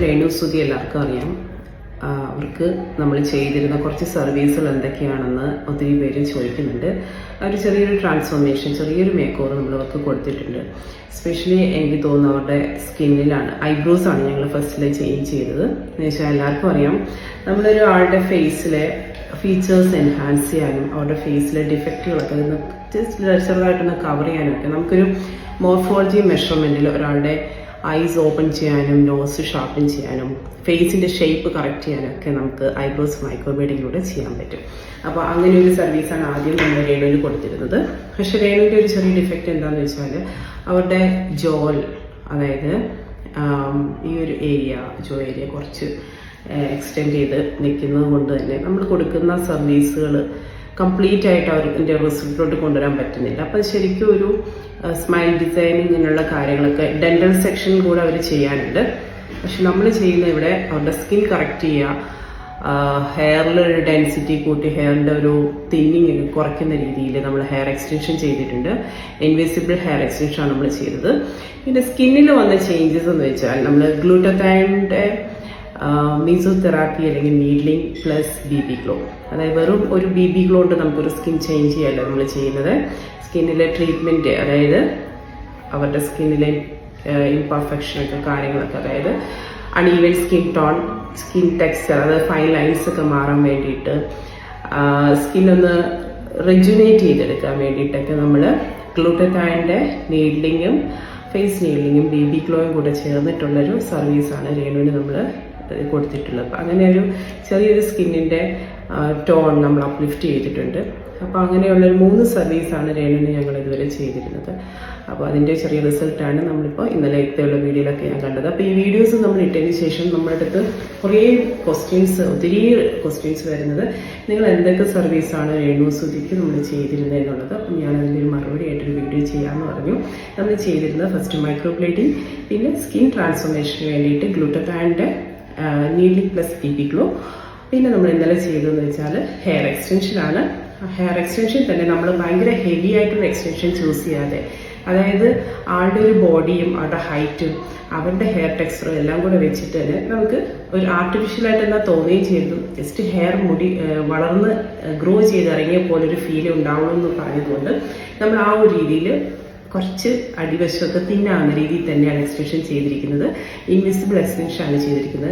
രേണു സുതി എല്ലാവർക്കും അറിയാം. അവർക്ക് നമ്മൾ ചെയ്തിരുന്ന കുറച്ച് സർവീസുകൾ എന്തൊക്കെയാണെന്ന് ഒത്തിരി പേര് ചോദിക്കുന്നുണ്ട്. ഒരു ചെറിയൊരു ട്രാൻസ്ഫോർമേഷൻ ചെറിയൊരു മേക്ക് ഓവർ നമ്മൾ അവർക്ക് കൊടുത്തിട്ടുണ്ട്. സ്പെഷ്യലി എനിക്ക് തോന്നുന്നു അവരുടെ സ്കിന്നിലാണ് ഐബ്രോസ് ആണ് ഞങ്ങൾ ഫസ്റ്റിൽ ചേഞ്ച് ചെയ്തത്. എന്ന് വെച്ചാൽ എല്ലാവർക്കും അറിയാം നമ്മളൊരു ആളുടെ ഫേസിലെ ഫീച്ചേഴ്സ് എൻഹാൻസ് ചെയ്യാനും അവരുടെ ഫേസിലെ ഡിഫക്റ്റുകളൊക്കെ ജസ്റ്റ് ചെറുതായിട്ടൊന്ന് കവർ ചെയ്യാനും ഒക്കെ നമുക്കൊരു മോർഫോളജി മെഷർമെന്റിൽ ഒരാളുടെ ഐസ് ഓപ്പൺ ചെയ്യാനും നോസ് ഷാർപ്പൻ ചെയ്യാനും ഫേസിന്റെ ഷേപ്പ് കറക്റ്റ് ചെയ്യാനൊക്കെ നമുക്ക് ഐബ്രോസ് മൈക്രോബേഡിങ്ങിലൂടെ ചെയ്യാൻ പറ്റും. അപ്പോൾ അങ്ങനെ ഒരു സർവീസാണ് ആദ്യം നമ്മൾ രേണുവിന് കൊടുത്തിരുന്നത്. പക്ഷേ രേണുവിന്റെ ഒരു ചെറിയ ഡിഫക്റ്റ് എന്താണെന്ന് വെച്ചാൽ അവരുടെ ജോൽ അതായത് ഈ ഒരു ഏരിയ ജോ ഏരിയ കുറച്ച് എക്സ്റ്റെൻഡ് ചെയ്ത് നിൽക്കുന്നത് കൊണ്ട് തന്നെ നമ്മൾ കൊടുക്കുന്ന സർവീസുകൾ കംപ്ലീറ്റ് ആയിട്ട് അവരുടെ റിസൾട്ടിലോട്ട് കൊണ്ടുവരാൻ പറ്റുന്നില്ല. അപ്പം ശരിക്കും ഒരു സ്മൈൽ ഡിസൈനിങ് ഇങ്ങനെയുള്ള കാര്യങ്ങളൊക്കെ ഡെന്റൽ സെക്ഷൻ കൂടെ അവർ ചെയ്യാനുണ്ട്. പക്ഷെ നമ്മൾ ചെയ്യുന്ന ഇവിടെ അവരുടെ സ്കിൻ കറക്റ്റ് ചെയ്യുക ഹെയറിൽ ഒരു ഡെൻസിറ്റി കൂട്ടി ഹെയറിന്റെ ഒരു തിന്നിങ് കുറയ്ക്കുന്ന രീതിയിൽ നമ്മൾ ഹെയർ എക്സ്റ്റൻഷൻ ചെയ്തിട്ടുണ്ട്. ഇൻവിസിബിൾ ഹെയർ എക്സ്റ്റൻഷൻ ആണ് നമ്മൾ ചെയ്തത് പിന്നെ സ്കിന്നിൽ വന്ന ചേഞ്ചസ് എന്ന് വെച്ചാൽ നമ്മൾ ഗ്ലൂട്ടത്തൈന്റെ മീസോതെറാപ്പി അല്ലെങ്കിൽ needling plus B B glow അതായത് വെറും ഒരു ബി ബി ഗ്ലോ കൊണ്ട് നമുക്കൊരു സ്കിൻ ചേഞ്ച് ചെയ്യല്ല നമ്മൾ ചെയ്യുന്നത്. സ്കിന്നിലെ ട്രീറ്റ്മെന്റ് അതായത് അവരുടെ സ്കിന്നിലെ ഇംപെർഫെക്ഷനൊക്കെ കാര്യങ്ങളൊക്കെ അതായത് uneven skin tone skin texture അതായത് ഫൈൻ ലൈൻസ് ഒക്കെ മാറാൻ വേണ്ടിയിട്ട് സ്കിന്നൊന്ന് റെജുനേറ്റ് ചെയ്തെടുക്കാൻ വേണ്ടിയിട്ടൊക്കെ നമ്മൾ ഗ്ലൂട്ടത്തായന്റെ നീഡ്ലിങ്ങും ഫേസ് നീഡ്ലിങ്ങും ബി ബി ഗ്ലോയും കൂടെ ചേർന്നിട്ടുള്ളൊരു സർവീസാണ് രേണുവിന് നമ്മൾ കൊടുത്തിട്ടുള്ളത്. അപ്പം അങ്ങനെ ഒരു ചെറിയൊരു സ്കിന്നിന്റെ ടോൺ നമ്മൾ അപ്ലിഫ്റ്റ് ചെയ്തിട്ടുണ്ട്. അപ്പോൾ അങ്ങനെയുള്ളൊരു മൂന്ന് സർവീസാണ് രേണുവിന് ഞങ്ങൾ ഇതുവരെ ചെയ്തിരുന്നത്. അപ്പോൾ അതിന്റെ ചെറിയ റിസൾട്ടാണ് നമ്മളിപ്പോൾ ഇന്നലത്തെയുള്ള വീഡിയോയിലൊക്കെ ഞാൻ കണ്ടത്. അപ്പോൾ ഈ വീഡിയോസ് നമ്മൾ ഇട്ടതിന് ശേഷം നമ്മുടെ അടുത്ത് കുറേ ക്വസ്റ്റ്യൻസ് ഒത്തിരി ക്വസ്റ്റ്യൻസ് വരുന്നത്. നിങ്ങൾ എന്തൊക്കെ സർവീസാണ് രേണു സുധിക്ക് നമ്മൾ ചെയ്തിരുന്നത് എന്നുള്ളത്. അപ്പം ഞാൻ അതിന്റെ ഒരു മറുപടി ആയിട്ടൊരു വീഡിയോ ചെയ്യാമെന്ന് പറഞ്ഞു. നമ്മൾ ചെയ്തിരുന്നത് ഫസ്റ്റ് മൈക്രോപ്ലേറ്റിംഗ് പിന്നെ സ്കിൻ ട്രാൻസ്ഫോർമേഷന് വേണ്ടിയിട്ട് ഗ്ലൂട്ടത്താന്റെ needling plus T P glow പിന്നെ നമ്മൾ ഇന്നലെ ചെയ്തതെന്ന് വെച്ചാൽ ഹെയർ എക്സ്റ്റൻഷനാണ് ഹെയർ എക്സ്റ്റൻഷൻ തന്നെ നമ്മൾ ഭയങ്കര ഹെവി ആയിട്ടുള്ള എക്സ്റ്റൻഷൻ ചൂസ് ചെയ്യാതെ അതായത് ആളുടെ ഒരു ബോഡിയും ആളുടെ ഹൈറ്റും അവരുടെ ഹെയർ ടെക്സ്ചറും എല്ലാം കൂടെ വെച്ചിട്ട് തന്നെ നമുക്ക് ഒരു ആർട്ടിഫിഷ്യലായിട്ട് എന്താ തോന്നുകയും ചെയ്തു. ജസ്റ്റ് ഹെയർ മുടി വളർന്ന് ഗ്രോ ചെയ്ത് ഇറങ്ങിയ പോലെ ഒരു ഫീൽ ഉണ്ടാവണമെന്ന് പറഞ്ഞതുകൊണ്ട് നമ്മൾ ആ ഒരു രീതിയിൽ കുറച്ച് അടിവശമൊക്കെ തിന്നാവുന്ന രീതിയിൽ തന്നെയാണ് എക്സ്റ്റൻഷൻ ചെയ്തിരിക്കുന്നത്. ഇൻവിസിബിൾ എക്സ്റ്റൻഷൻ ആണ് ചെയ്തിരിക്കുന്നത്.